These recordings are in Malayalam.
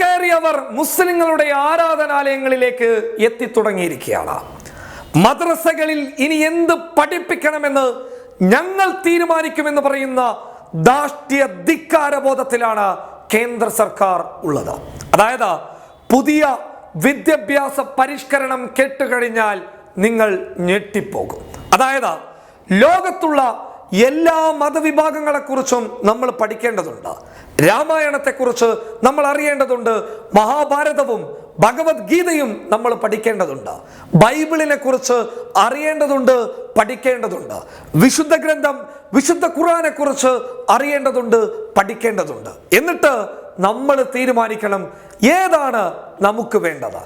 കയറിയവർ മുസ്ലിങ്ങളുടെ ആരാധനാലയങ്ങളിലേക്ക് എത്തിത്തുടങ്ങിയിരിക്കുകയാണ്. മദ്രസകളിൽ ഇനി എന്ത് പഠിപ്പിക്കണമെന്ന് ഞങ്ങൾ തീരുമാനിക്കുമെന്ന് പറയുന്ന ദാഷ്ട്യ ധിക്കാരബോധത്തിലാണ് കേന്ദ്ര സർക്കാർ ഉള്ളത്. അതായത് പുതിയ വിദ്യാഭ്യാസ പരിഷ്കരണം കേട്ടുകഴിഞ്ഞാൽ നിങ്ങൾ ഞെട്ടിപ്പോകും. അതായത് ലോകത്തുള്ള എല്ലാ മതവിഭാഗങ്ങളെക്കുറിച്ചും നമ്മൾ പഠിക്കേണ്ടതുണ്ട്. രാമായണത്തെക്കുറിച്ച് നമ്മൾ അറിയേണ്ടതുണ്ട്. മഹാഭാരതവും ഭഗവത്ഗീതയും നമ്മൾ പഠിക്കേണ്ടതുണ്ട്. ബൈബിളിനെ കുറിച്ച് അറിയേണ്ടതുണ്ട് പഠിക്കേണ്ടതുണ്ട്. വിശുദ്ധ ഗ്രന്ഥം വിശുദ്ധ ഖുറാനെ കുറിച്ച് അറിയേണ്ടതുണ്ട് പഠിക്കേണ്ടതുണ്ട്. എന്നിട്ട് നമ്മൾ തീരുമാനിക്കണം ഏതാണ് നമുക്ക് വേണ്ടത്.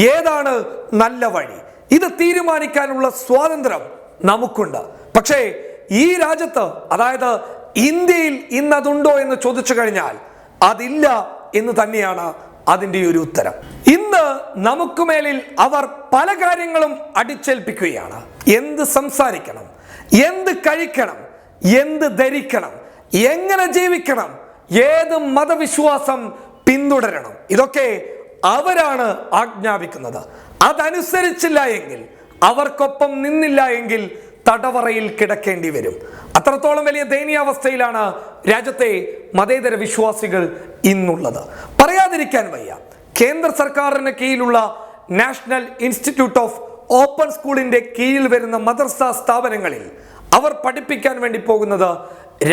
ഏതാണ് നല്ല വഴി. ഇത് തീരുമാനിക്കാനുള്ള സ്വാതന്ത്ര്യം നമുക്കുണ്ട്. പക്ഷേ ഈ രാജ്യത്ത് അതായത് ഇന്ത്യയിൽ ഇന്ന് അതുണ്ടോ എന്ന് ചോദിച്ചു കഴിഞ്ഞാൽ അതില്ല എന്ന് തന്നെയാണ് അതിന്റെ ഒരു ഉത്തരം. ഇന്ന് നമുക്ക് മേലിൽ അവർ പല കാര്യങ്ങളും അടിച്ചേൽപ്പിക്കുകയാണ്. എന്ത് സംസാരിക്കണം? എന്ത് കഴിക്കണം? എന്ത് ധരിക്കണം? എങ്ങനെ ജീവിക്കണം? ഏത് മതവിശ്വാസം പിന്തുടരണം? ഇതൊക്കെ അവരാണ് ആജ്ഞാപിക്കുന്നത്. അതനുസരിച്ചില്ല എങ്കിൽ അവർക്കൊപ്പം നിന്നില്ല എങ്കിൽ തടവറയിൽ കിടക്കേണ്ടി വരും. അത്രത്തോളം വലിയ ദയനീയാവസ്ഥയിലാണ് രാജ്യത്തെ മതേതര വിശ്വാസികൾ ഇന്നുള്ളത്. പറയാതിരിക്കാൻ വയ്യ. കേന്ദ്ര സർക്കാരിന് കീഴിലുള്ള നാഷണൽ ഇൻസ്റ്റിറ്റ്യൂട്ട് ഓഫ് ഓപ്പൺ സ്കൂളിന്റെ കീഴിൽ വരുന്ന മദർസ സ്ഥാപനങ്ങളിൽ അവർ പഠിപ്പിക്കാൻ വേണ്ടി പോകുന്നത്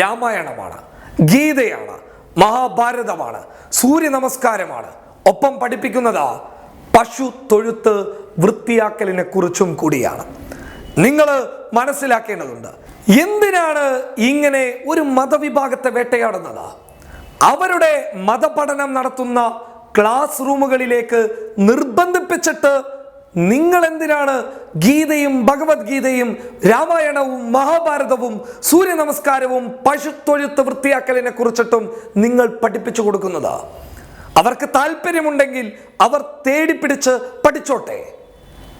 രാമായണമാണ്. ഗീതയാണ്. മഹാഭാരതമാണ്. സൂര്യ നമസ്കാരമാണ് ഒപ്പം പഠിപ്പിക്കുന്നത് പശു തൊഴുത്ത് വൃത്തിയാക്കലിനെ കുറിച്ചും കൂടിയാണ്. നിങ്ങൾ മനസ്സിലാക്കേണ്ടതുണ്ട്. എന്തിനാണ് ഇങ്ങനെ ഒരു മതവിഭാഗത്തെ വേട്ടയാടുന്നത്? അവരുടെ മതപഠനം നടത്തുന്ന ക്ലാസ് റൂമുകളിലേക്ക് നിർബന്ധിപ്പിച്ചിട്ട് നിങ്ങൾ എന്തിനാണ് ഗീതയും ഭഗവത്ഗീതയും രാമായണവും മഹാഭാരതവും സൂര്യ നമസ്കാരവും പശുത്തൊഴുത്ത് വൃത്തിയാക്കലിനെ കുറിച്ചിട്ടും നിങ്ങൾ പഠിപ്പിച്ചു കൊടുക്കുന്നത്. അവർക്ക് താല്പര്യമുണ്ടെങ്കിൽ അവർ തേടിപ്പിടിച്ച് പഠിച്ചോട്ടെ.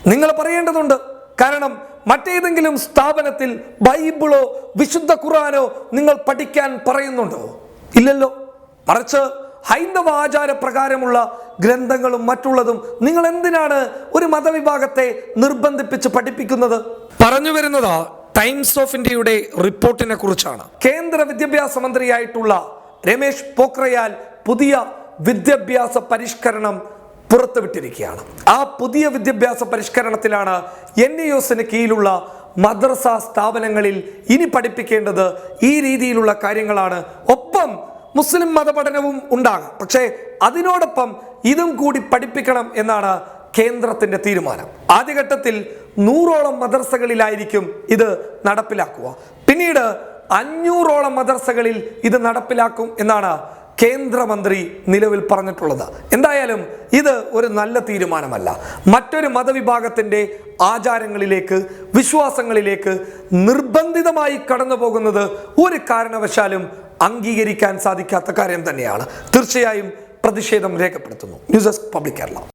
നിങ്ങൾ പറയേണ്ടതുണ്ട്. കാരണം മറ്റേതെങ്കിലും സ്ഥാപനത്തിൽ ബൈബിളോ വിശുദ്ധ ഖുറാനോ നിങ്ങൾ പഠിക്കാൻ പറയുന്നുണ്ടോ? ഇല്ലല്ലോ. മറിച്ച് ഹൈന്ദവ ആചാര പ്രകാരമുള്ള ഗ്രന്ഥങ്ങളും മറ്റുള്ളതും നിങ്ങൾ എന്തിനാണ് ഒരു മതവിഭാഗത്തെ നിർബന്ധിപ്പിച്ച് പഠിപ്പിക്കുന്നത്? പറഞ്ഞു വരുന്നത് ടൈംസ് ഓഫ് ഇന്ത്യയുടെ റിപ്പോർട്ടിനെ കുറിച്ചാണ്. കേന്ദ്ര വിദ്യാഭ്യാസ മന്ത്രിയായിട്ടുള്ള രമേശ് പോക്രയാൽ പുതിയ വിദ്യാഭ്യാസ പരിഷ്കരണം പുറത്തുവിട്ടിരിക്കുകയാണ്. ആ പുതിയ വിദ്യാഭ്യാസ പരിഷ്കരണത്തിലാണ് എൻ ഇ എസിന് കീഴിലുള്ള മദ്രസ സ്ഥാപനങ്ങളിൽ ഇനി പഠിപ്പിക്കേണ്ടത് ഈ രീതിയിലുള്ള കാര്യങ്ങളാണ്. ഒപ്പം മുസ്ലിം മതപഠനവും ഉണ്ടാകാം. പക്ഷേ അതിനോടൊപ്പം ഇതും കൂടി പഠിപ്പിക്കണം എന്നാണ് കേന്ദ്രത്തിന്റെ തീരുമാനം. ആദ്യഘട്ടത്തിൽ നൂറോളം മദർസകളിലായിരിക്കും ഇത് നടപ്പിലാക്കുക. പിന്നീട് അഞ്ഞൂറോളം മദർസകളിൽ ഇത് നടപ്പിലാക്കും എന്നാണ് കേന്ദ്രമന്ത്രി നിലവിൽ പറഞ്ഞിട്ടുള്ളത്. എന്തായാലും ഇത് ഒരു നല്ല തീരുമാനമല്ല. മറ്റൊരു മതവിഭാഗത്തിന്റെ ആചാരങ്ങളിലേക്ക് വിശ്വാസങ്ങളിലേക്ക് നിർബന്ധിതമായി കടന്നു പോകുന്നത് ഒരു കാരണവശാലും അംഗീകരിക്കാൻ സാധിക്കാത്ത കാര്യം തന്നെയാണ്. തീർച്ചയായും പ്രതിഷേധം രേഖപ്പെടുത്തുന്നു. News desk public Kerala.